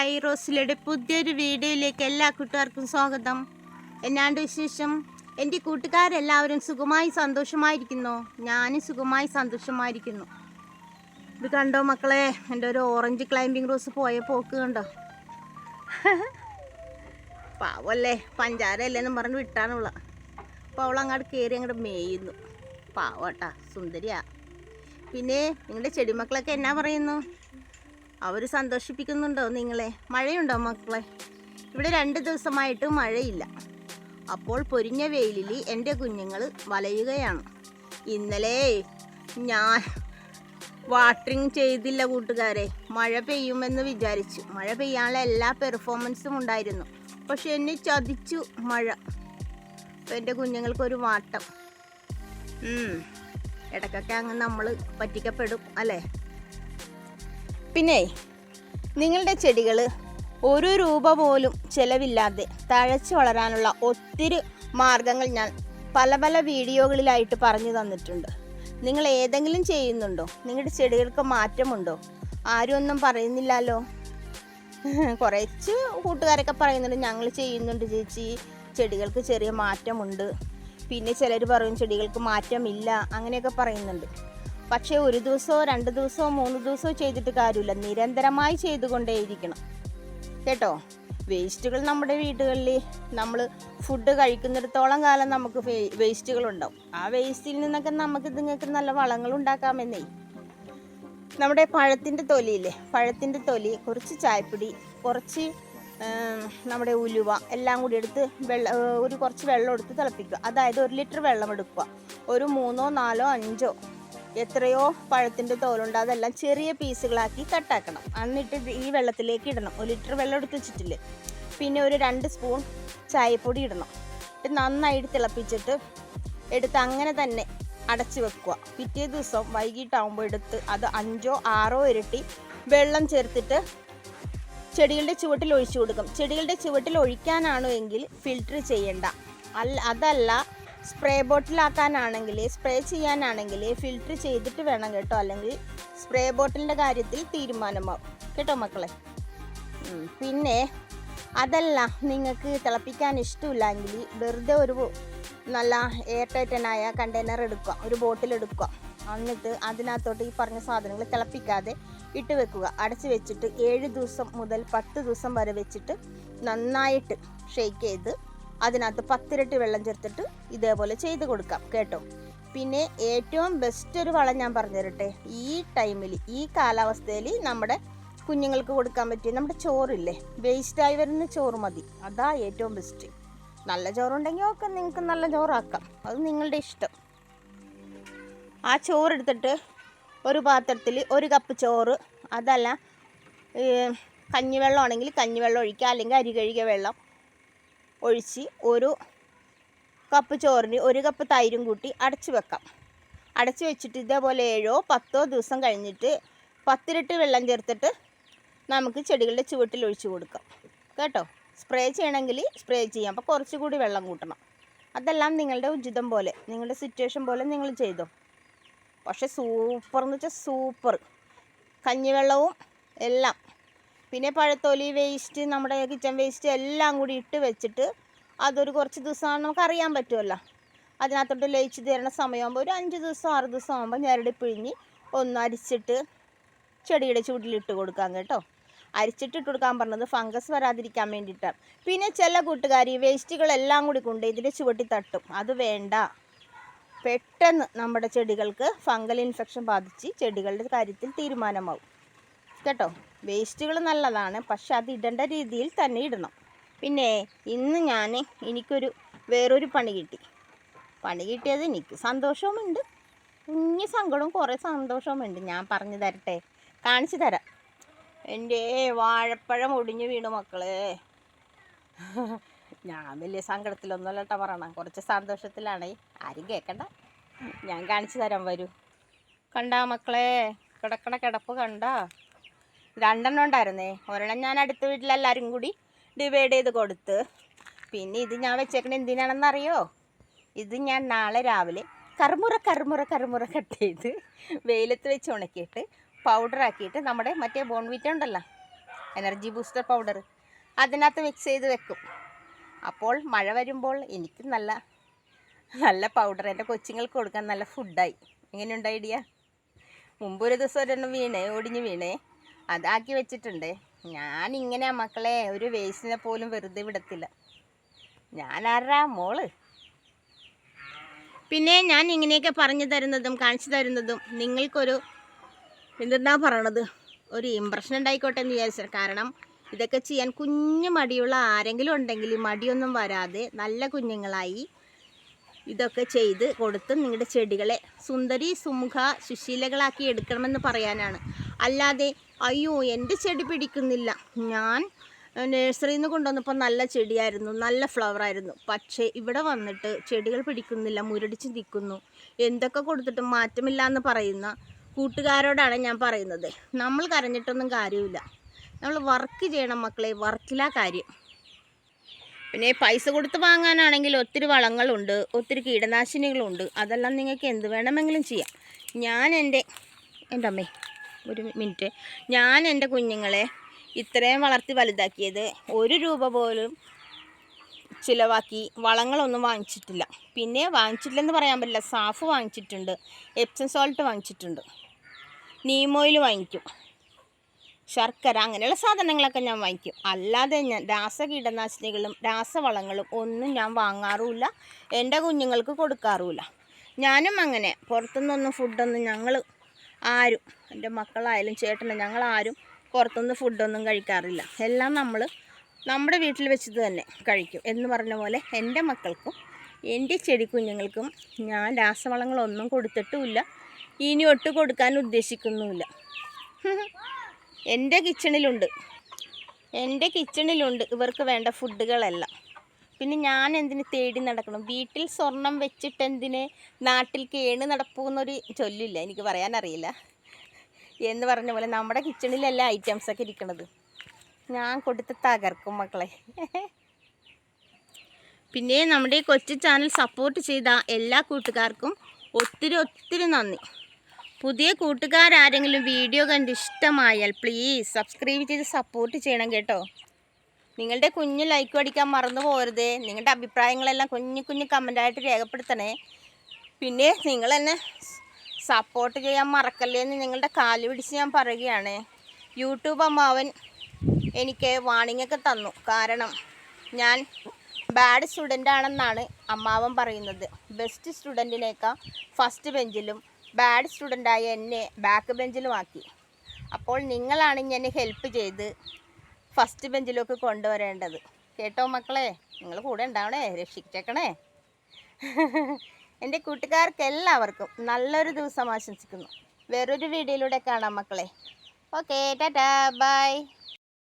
Hi റോസിലയുടെ പുതിയൊരു വീഡിയോയിലേക്ക് എല്ലാ കൂട്ടുകാർക്കും സ്വാഗതം. എന്നാണ്ട് വിശേഷം? എന്റെ കൂട്ടുകാരെല്ലാവരും സുഖമായി സന്തോഷമായിരിക്കുന്നു. ഞാനും സുഖമായി സന്തോഷമായിരിക്കുന്നു. ഇത് കണ്ടോ മക്കളെ? എന്റെ ഒരു ഓറഞ്ച് ക്ലൈമ്പിംഗ് റോസ് പോയ പോക്ക് കണ്ടോ? പാവല്ലേ പഞ്ചാരല്ലേന്നും പറഞ്ഞ് വിട്ടാണുള്ള അപ്പോൾ അവൾ അങ്ങോട്ട് കയറി അങ്ങോട്ട് മേയുന്നു. പാവട്ടാ സുന്ദരിയാ. പിന്നെ നിങ്ങളുടെ ചെടിമക്കളൊക്കെ എന്നാ പറയുന്നു? അവർ സന്തോഷിപ്പിക്കുന്നുണ്ടോ നിങ്ങളെ? മഴയുണ്ടോ മക്കളെ? ഇവിടെ രണ്ട് ദിവസമായിട്ട് മഴയില്ല. അപ്പോൾ പൊരിഞ്ഞ വെയിലിൽ എന്റെ കുഞ്ഞുങ്ങൾ വലയുകയാണ്. ഇന്നലെ ഞാൻ വാട്ടറിങ് ചെയ്തില്ല കൂട്ടുകാരെ. മഴ പെയ്യുമെന്ന് വിചാരിച്ചു. മഴ പെയ്യാനുള്ള എല്ലാ പെർഫോമൻസും ഉണ്ടായിരുന്നു. പക്ഷെ എന്നെ ചതിച്ചു മഴ. അപ്പോൾ എന്റെ കുഞ്ഞുങ്ങൾക്കൊരു വാട്ടം. ഇടയ്ക്കൊക്കെ അങ്ങ് നമ്മൾ പറ്റിക്കപ്പെടും അല്ലേ? പിന്നെ നിങ്ങളുടെ ചെടികൾ ഒരു രൂപ പോലും ചിലവില്ലാതെ തഴച്ചു വളരാനുള്ള ഒത്തിരി മാർഗങ്ങൾ ഞാൻ പല പല വീഡിയോകളിലായിട്ട് പറഞ്ഞു തന്നിട്ടുണ്ട്. നിങ്ങൾ ഏതെങ്കിലും ചെയ്യുന്നുണ്ടോ? നിങ്ങളുടെ ചെടികൾക്ക് മാറ്റമുണ്ടോ? ആരും ഒന്നും പറയുന്നില്ലല്ലോ. കുറച്ച് കൂട്ടുകാരൊക്കെ പറയുന്നുണ്ട് ഞങ്ങൾ ചെയ്യുന്നുണ്ട് ചേച്ചി ചെടികൾക്ക് ചെറിയ മാറ്റമുണ്ട്. പിന്നെ ചിലർ പറയും ചെടികൾക്ക് മാറ്റമില്ല. അങ്ങനെയൊക്കെ പറയുന്നുണ്ട്. പക്ഷേ ഒരു ദിവസമോ രണ്ട് ദിവസമോ മൂന്ന് ദിവസമോ ചെയ്തിട്ട് കാര്യമില്ല. നിരന്തരമായി ചെയ്തുകൊണ്ടേയിരിക്കണം. കേട്ടോ? വേസ്റ്റുകൾ നമ്മുടെ വീടുകളിൽ നമ്മൾ ഫുഡ് കഴിക്കുന്നിടത്തോളം കാലം നമുക്ക് വേസ്റ്റുകൾ ഉണ്ടാവും ആ വേസ്റ്റിൽ നിന്നൊക്കെ നമുക്ക് നിങ്ങൾക്ക് നല്ല വളങ്ങൾ ഉണ്ടാക്കാമെന്നേ. നമ്മുടെ പഴത്തിന്റെ തൊലിയില്ലേ? പഴത്തിന്റെ തൊലി കുറച്ച് ചായപ്പൊടി കുറച്ച് നമ്മുടെ ഉലുവ എല്ലാം കൂടി എടുത്ത് വെള്ള ഒരു കുറച്ച് വെള്ളം എടുത്ത് തിളപ്പിക്കുക. അതായത് ഒരു ലിറ്റർ വെള്ളം എടുക്കുക. ഒരു മൂന്നോ നാലോ അഞ്ചോ എത്രയോ പഴത്തിന്റെ തോലുണ്ട്. അതെല്ലാം ചെറിയ പീസുകളാക്കി കട്ടാക്കണം. എന്നിട്ട് ഈ വെള്ളത്തിലേക്ക് ഇടണം. ഒരു ലിറ്റർ വെള്ളം എടുത്ത് പിന്നെ ഒരു രണ്ട് സ്പൂൺ ചായപ്പൊടി ഇടണം. എന്നിട്ട് നന്നായിട്ട് തിളപ്പിച്ചിട്ട് എടുത്ത് അങ്ങനെ തന്നെ അടച്ച് വെക്കുക. പിറ്റേ ദിവസം വൈകിട്ടാകുമ്പോൾ എടുത്ത് അത് അഞ്ചോ ആറോ ഇരട്ടി വെള്ളം ചേർത്തിട്ട് ചെടികളുടെ ചുവട്ടിൽ ഒഴിച്ചു കൊടുക്കും. ചെടികളുടെ ചുവട്ടിൽ ഒഴിക്കാനാണോ എങ്കിൽ ഫിൽട്ടർ ചെയ്യണ്ട. അല്ല അതല്ല സ്പ്രേ ബോട്ടിലാക്കാനാണെങ്കിൽ സ്പ്രേ ചെയ്യാനാണെങ്കിൽ ഫിൽറ്റർ ചെയ്തിട്ട് വേണം കേട്ടോ. അല്ലെങ്കിൽ സ്പ്രേ ബോട്ടിലിന്റെ കാര്യത്തിൽ തീരുമാനമാവും. കേട്ടോ മക്കളെ? പിന്നെ അതല്ല നിങ്ങൾക്ക് തിളപ്പിക്കാൻ ഇഷ്ടമില്ലെങ്കിൽ വെറുതെ ഒരു നല്ല എയർ ടൈറ്റനായ കണ്ടെയ്നർ എടുക്കുക. ഒരു ബോട്ടിൽ എടുക്കുക. എന്നിട്ട് അതിനകത്തോട്ട് ഈ പറഞ്ഞ സാധനങ്ങൾ തിളപ്പിക്കാതെ ഇട്ട് വെക്കുക. അടച്ച് വെച്ചിട്ട് ഏഴ് ദിവസം മുതൽ പത്ത് ദിവസം വരെ വെച്ചിട്ട് നന്നായിട്ട് ഷെയ്ക്ക് ചെയ്ത് അതിനകത്ത് പത്തിരട്ടി വെള്ളം ചേർത്തിട്ട് ഇതേപോലെ ചെയ്ത് കൊടുക്കാം കേട്ടോ. പിന്നെ ഏറ്റവും ബെസ്റ്റ് ഒരു വളം ഞാൻ പറഞ്ഞു തരട്ടെ ഈ ടൈമിൽ ഈ കാലാവസ്ഥയിൽ നമ്മുടെ കുഞ്ഞുങ്ങൾക്ക് കൊടുക്കാൻ പറ്റിയ നമ്മുടെ ചോറില്ലേ വേസ്റ്റായി വരുന്ന ചോറ് മതി. അതാ ഏറ്റവും ബെസ്റ്റ് നല്ല ചോറുണ്ടെങ്കിൽ ഒക്കെ നിങ്ങൾക്ക് നല്ല ചോറാക്കാം. അത് നിങ്ങളുടെ ഇഷ്ടം. ആ ചോറെടുത്തിട്ട് ഒരു പാത്രത്തിൽ ഒരു കപ്പ് ചോറ് അതല്ല കഞ്ഞിവെള്ളം ആണെങ്കിൽ കഞ്ഞിവെള്ളം ഒഴിക്കുക അല്ലെങ്കിൽ അരി കഴുകിയ വെള്ളം. ഒഴിച്ച് ഒരു കപ്പ് ചോറിന് ഒരു കപ്പ് തൈരും കൂട്ടി അടച്ചു വെക്കാം. അടച്ചു വെച്ചിട്ട് ഇതേപോലെ ഏഴോ പത്തോ ദിവസം കഴിഞ്ഞിട്ട് പത്തിരട്ടി വെള്ളം ചേർത്തിട്ട് നമുക്ക് ചെടികളുടെ ചുവട്ടിൽ ഒഴിച്ചു കൊടുക്കാം. കേട്ടോ? സ്പ്രേ ചെയ്യണമെങ്കിൽ സ്പ്രേ ചെയ്യാം. അപ്പോൾ കുറച്ചുകൂടി വെള്ളം കൂട്ടണം. അതെല്ലാം നിങ്ങളുടെ ഉചിതം പോലെ നിങ്ങളുടെ സിറ്റുവേഷൻ പോലെ നിങ്ങൾ ചെയ്തോ. പക്ഷെ സൂപ്പർ എന്ന് വെച്ചാൽ സൂപ്പർ. കഞ്ഞിവെള്ളവും എല്ലാം പിന്നെ പഴത്തൊലി വേസ്റ്റ് നമ്മുടെ കിച്ചൺ വേസ്റ്റ് എല്ലാം കൂടി ഇട്ട് വെച്ചിട്ട് അതൊരു കുറച്ച് ദിവസമാണ് നമുക്ക് അറിയാൻ പറ്റുമല്ലോ. അതിനകത്തോട്ട് ലയിച്ച് തരുന്ന സമയമാകുമ്പോൾ ഒരു അഞ്ച് ദിവസം ആറ് ദിവസം ആകുമ്പോൾ ഞരടി പിഴിഞ്ഞ് ഒന്ന് അരിച്ചിട്ട് ചെടിയുടെ ചൂടിലിട്ട് കൊടുക്കാം കേട്ടോ. അരിച്ചിട്ട് ഇട്ട് കൊടുക്കാൻ പറഞ്ഞത് ഫംഗസ് വരാതിരിക്കാൻ വേണ്ടിയിട്ടാണ്. പിന്നെ ചില കൂട്ടുകാർ ഈ വേസ്റ്റുകളെല്ലാം കൂടി കൊണ്ട് ഇതിന്റെ ചുവട്ടി തട്ടും. അത് വേണ്ട. പെട്ടെന്ന് നമ്മുടെ ചെടികൾക്ക് ഫംഗൽ ഇൻഫെക്ഷൻ ബാധിച്ച് ചെടികളുടെ കാര്യത്തിൽ തീരുമാനമാവും. കേട്ടോ. വേസ്റ്റുകൾ നല്ലതാണ്. പക്ഷെ അത് ഇടേണ്ട രീതിയിൽ തന്നെ ഇടണം. പിന്നെ ഇന്ന് ഞാൻ എനിക്കൊരു വേറൊരു പണി കിട്ടി. പണി കിട്ടിയത് എനിക്ക് സന്തോഷവുമുണ്ട്. കുഞ്ഞു സങ്കടവും കുറേ സന്തോഷവുമുണ്ട്. ഞാൻ പറഞ്ഞു തരട്ടെ. കാണിച്ചു തരാം. എന്റെ വാഴപ്പഴം ഒടിഞ്ഞു വീണു മക്കളെ. ഞാൻ വലിയ സങ്കടത്തിലൊന്നുമല്ല കേട്ടോ പറയണം. കുറച്ച് സന്തോഷത്തിലാണ്. ആരും കേൾക്കണ്ട. ഞാൻ കാണിച്ചു തരാൻ വരൂ. കണ്ടാ മക്കളെ? കിടക്കണ കിടപ്പ് കണ്ടാ? രണ്ടെണ്ണം ഉണ്ടായിരുന്നേ. ഒരെണ്ണം ഞാൻ അടുത്ത വീട്ടിലെല്ലാവരും കൂടി ഡിവൈഡ് ചെയ്ത് കൊടുത്ത്. പിന്നെ ഇത് ഞാൻ വെച്ചേക്കണ എന്തിനാണെന്നറിയോ? ഇത് ഞാൻ നാളെ രാവിലെ കറുമുറ കറുമുറ കറുമുറ കട്ട് ചെയ്ത് വെയിലത്ത് വെച്ച് ഉണക്കിയിട്ട് പൗഡർ ആക്കിയിട്ട് നമ്മുടെ മറ്റേ ബോൺവിറ്റ ഉണ്ടല്ലോ എനർജി ബൂസ്റ്റർ പൗഡർ അതിനകത്ത് മിക്സ് ചെയ്ത് വെക്കും. അപ്പോൾ മഴ വരുമ്പോൾ എനിക്ക് നല്ല നല്ല പൗഡർ എന്റെ കൊച്ചുങ്ങൾക്ക് കൊടുക്കാൻ നല്ല ഫുഡായി എങ്ങനെയുണ്ട് ഐഡിയ മുമ്പ് ഒരു ദിവസം ഒരെണ്ണം വീണേ ഒടിഞ്ഞ് വീണേ. അതാക്കി വെച്ചിട്ടുണ്ട്. ഞാൻ ഇങ്ങനെ മക്കളെ ഒരു വേസ്റ്റിനെ പോലും വെറുതെ വിടത്തില്ല. ഞാൻ ആരാ മോൾ? പിന്നെ ഞാൻ ഇങ്ങനെയൊക്കെ പറഞ്ഞു തരുന്നതും കാണിച്ചു തരുന്നതും നിങ്ങൾക്കൊരു എന്തെന്നാ പറയണത്? ഒരു ഇമ്പ്രഷൻ ഉണ്ടായിക്കോട്ടെ എന്ന് വിചാരിച്ചത്. കാരണം ഇതൊക്കെ ചെയ്യാൻ കുഞ്ഞു മടിയുള്ള ആരെങ്കിലും ഉണ്ടെങ്കിൽ മടിയൊന്നും വരാതെ നല്ല കുഞ്ഞുങ്ങളായി ഇതൊക്കെ ചെയ്ത് കൊടുത്ത് നിങ്ങളുടെ ചെടികളെ സുന്ദരി സുമുഖ സുശീലകളാക്കി എടുക്കണമെന്ന് പറയാനാണ്. അല്ലാതെ അയ്യോ എന്റെ ചെടി പിടിക്കുന്നില്ല. ഞാൻ നഴ്സറിയിൽ നിന്ന് കൊണ്ടുവന്നപ്പോൾ നല്ല ചെടിയായിരുന്നു നല്ല ഫ്ലവർ ആയിരുന്നു. പക്ഷേ ഇവിടെ വന്നിട്ട് ചെടികൾ പിടിക്കുന്നില്ല മുരടിച്ച് നിൽക്കുന്നു. എന്തൊക്കെ കൊടുത്തിട്ടും മാറ്റമില്ല എന്ന് പറയുന്ന കൂട്ടുകാരോടാണ് ഞാൻ പറയുന്നത്. നമ്മൾ കരഞ്ഞിട്ടൊന്നും കാര്യമില്ല. നമ്മൾ വർക്ക് ചെയ്യണം മക്കളെ വർക്കിലാ കാര്യം. പിന്നെ പൈസ കൊടുത്ത് വാങ്ങാനാണെങ്കിൽ ഒത്തിരി വളങ്ങളുണ്ട് ഒത്തിരി കീടനാശിനികളുണ്ട്. അതെല്ലാം നിങ്ങൾക്ക് എന്ത് വേണമെങ്കിലും ചെയ്യാം. ഞാൻ എന്റെ എന്റെ അമ്മേ ഒരു മിനിറ്റ്. ഞാൻ എന്റെ കുഞ്ഞുങ്ങളെ ഇത്രയും വളർത്തി വലുതാക്കിയത് ഒരു രൂപ പോലും ചിലവാക്കി വളങ്ങളൊന്നും വാങ്ങിച്ചിട്ടില്ല. പിന്നെ വാങ്ങിച്ചിട്ടില്ലെന്ന് പറയാൻ പറ്റില്ല. സാഫ് വാങ്ങിച്ചിട്ടുണ്ട് എപ്സം സോൾട്ട് വാങ്ങിച്ചിട്ടുണ്ട്. നീമോയിൽ വാങ്ങിക്കും. ശർക്കര അങ്ങനെയുള്ള സാധനങ്ങളൊക്കെ ഞാൻ വാങ്ങിക്കും. അല്ലാതെ ഞാൻ രാസ കീടനാശിനികളും രാസവളങ്ങളും ഒന്നും ഞാൻ വാങ്ങാറുമില്ല. എന്റെ കുഞ്ഞുങ്ങൾക്ക് കൊടുക്കാറുമില്ല. ഞാനും അങ്ങനെ. പുറത്തുനിന്നൊന്നും ഫുഡൊന്നും ഞങ്ങൾ ആരും എന്റെ മക്കളായാലും ചേട്ടനും ഞങ്ങളാരും പുറത്തുനിന്ന് ഫുഡൊന്നും കഴിക്കാറില്ല. എല്ലാം നമ്മൾ നമ്മുടെ വീട്ടിൽ വെച്ചത് തന്നെ കഴിക്കും. എന്ന് പറഞ്ഞ പോലെ എന്റെ മക്കൾക്കും എന്റെ ചെടി കുഞ്ഞുങ്ങൾക്കും ഞാൻ രാസവളങ്ങളൊന്നും കൊടുത്തിട്ടുമില്ല. ഇനി ഒട്ട് കൊടുക്കാൻ ഉദ്ദേശിക്കുന്നുമില്ല. എന്റെ കിച്ചണിലുണ്ട്. എന്റെ കിച്ചണിലുണ്ട്. ഇവർക്ക് വേണ്ട ഫുഡുകളെല്ലാം. പിന്നെ ഞാൻ എന്തിന് തേടി നടക്കണം? വീട്ടിൽ സ്വർണം വെച്ചിട്ട് എന്തിന് നാട്ടിൽ കേണ് നടപ്പൂന്നൊരു ചൊല്ലില്ല. എനിക്ക് പറയാനറിയില്ല. എന്ന് പറഞ്ഞ പോലെ നമ്മുടെ കിച്ചണിലല്ല ഐറ്റംസൊക്കെ ഇരിക്കണത്. ഞാൻ കൊടുത്ത് തകർക്കും മക്കളെ. പിന്നെ നമ്മുടെ കൊച്ചു ചാനൽ സപ്പോർട്ട് ചെയ്ത എല്ലാ കൂട്ടുകാർക്കും ഒത്തിരി ഒത്തിരി നന്ദി. പുതിയ കൂട്ടുകാരാരെങ്കിലും വീഡിയോ കണ്ട് ഇഷ്ടമായാൽ പ്ലീസ് സബ്സ്ക്രൈബ് ചെയ്ത് സപ്പോർട്ട് ചെയ്യണം കേട്ടോ. നിങ്ങളുടെ കുഞ്ഞു ലൈക്ക് അടിക്കാൻ മറന്നു പോരുത് നിങ്ങളുടെ അഭിപ്രായങ്ങളെല്ലാം കുഞ്ഞു കുഞ്ഞു കമന്റായിട്ട് രേഖപ്പെടുത്തണേ. പിന്നെ നിങ്ങൾ എന്നെ സപ്പോർട്ട് ചെയ്യാൻ മറക്കല്ലേ എന്ന് നിങ്ങളുടെ കാൽ പിടിച്ച് ഞാൻ പറയുകയാണ്. യൂട്യൂബ് അമ്മാവൻ എനിക്ക് വാണിങ്ങൊക്കെ തന്നു. കാരണം ഞാൻ ബാഡ് സ്റ്റുഡന്റ് ആണെന്നാണ് അമ്മാവൻ പറയുന്നത്. ബെസ്റ്റ് സ്റ്റുഡന്റിനേക്കാൾ ഫസ്റ്റ് ബെഞ്ചിലും ബാഡ് സ്റ്റുഡന്റായ എന്നെ ബാക്ക് ബെഞ്ചിലും ആക്കി അപ്പോൾ നിങ്ങളാണ് എന്നെ ഹെൽപ്പ് ചെയ്ത് ഫസ്റ്റ് ബെഞ്ചിലൊക്കെ കൊണ്ടുവരേണ്ടത്. കേട്ടോ മക്കളെ? നിങ്ങൾ കൂടെ ഉണ്ടാവണേ? രക്ഷിച്ചേക്കണേ? എന്റെ കൂട്ടുകാർക്ക് എല്ലാവർക്കും നല്ലൊരു ദിവസം ആശംസിക്കുന്നു. വേറൊരു വീഡിയോയിലൂടെ കാണാം മക്കളെ. Okay tata bye